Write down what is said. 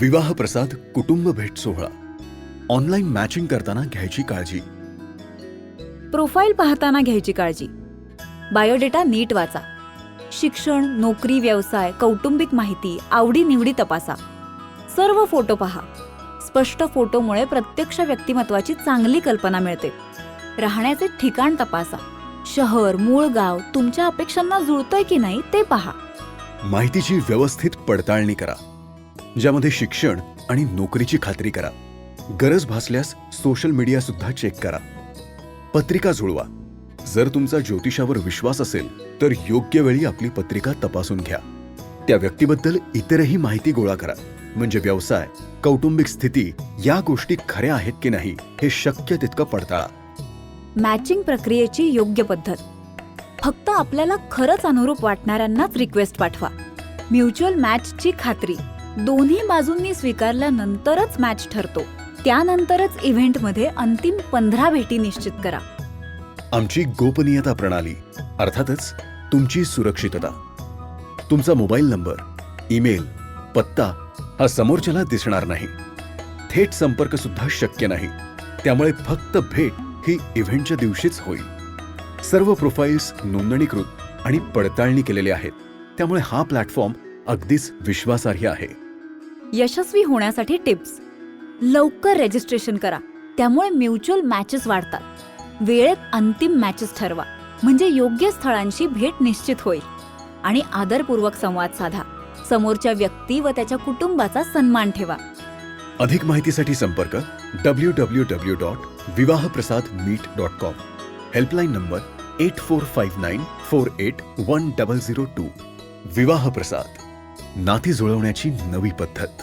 विवाह प्रसाद कुटुंब भेट सोहळा. ऑनलाईन मॅचिंग करताना घ्यायची काळजी. प्रोफाईल पाहताना घ्यायची काळजी. बायोडेटा नीट वाचा. शिक्षण नोकरी व्यवसाय कौटुंबिक माहिती आवडीनिवडी तपासा. सर्व फोटो पहा. स्पष्ट फोटोमुळे प्रत्यक्ष व्यक्तिमत्वाची चांगली कल्पना मिळते. राहण्याचे ठिकाण तपासा. शहर मूळ गाव तुमच्या अपेक्षांना जुळतंय की नाही ते पहा. माहितीची व्यवस्थित पडताळणी करा. ज्यामध्ये शिक्षण आणि नोकरीची खात्री करा. गरज भासल्यास सोशल मीडिया सुद्धा चेक करा. पत्रिका जुळवा. जर तुमचा ज्योतिषावर विश्वास असेल तर योग्य वेळी आपली पत्रिका तपासून घ्या. त्या व्यक्तीबद्दल इतरही माहिती गोळा करा. म्हणजे व्यवसाय कौटुंबिक स्थिती या गोष्टी खऱ्या आहेत की नाही हे शक्य तितकं पडताळा. मॅचिंग प्रक्रियेची योग्य पद्धत. फक्त आपल्याला खरंच अनुरूप वाटणाऱ्यांनाच रिक्वेस्ट पाठवा. म्युच्युअल मॅचची खात्री. दोन्ही बाजूंनी स्वीकारल्यानंतरच मॅच ठरतो. त्यानंतरच इव्हेंटमध्ये अंतिम पंधरा भेटी निश्चित करा. आमची गोपनीयता प्रणाली अर्थातच तुमची सुरक्षितता. तुमचा मोबाईल नंबर ईमेल पत्ता हा समोरच्याला दिसणार नाही. थेट संपर्क सुद्धा शक्य नाही. त्यामुळे फक्त भेट ही इव्हेंटच्या दिवशीच होईल. सर्व प्रोफाईल्स नोंदणीकृत आणि पडताळणी केलेले आहेत. त्यामुळे हा प्लॅटफॉर्म अगदीच विश्वासार्ह आहे. यशस्वी होण्यासाठी टिप्स. लवकर रजिस्ट्रेशन करा. त्यामुळे म्युच्युअल मॅचेस वाढतात. वेळेत अंतिम मॅचेस ठरवा. म्हणजे योग्य स्थळांशी भेट निश्चित होईल. आणि आदरपूर्वक संवाद साधा. समोरच्या व्यक्ती व त्याच्या कुटुंबाचा सन्मान ठेवा. अधिक माहितीसाठी संपर्क W W W dot Vivahprasad meet dot com helpline number eight four five nine four eight one double zero two Vivah Prasad. नाती जुळवण्याची नवी पद्धत.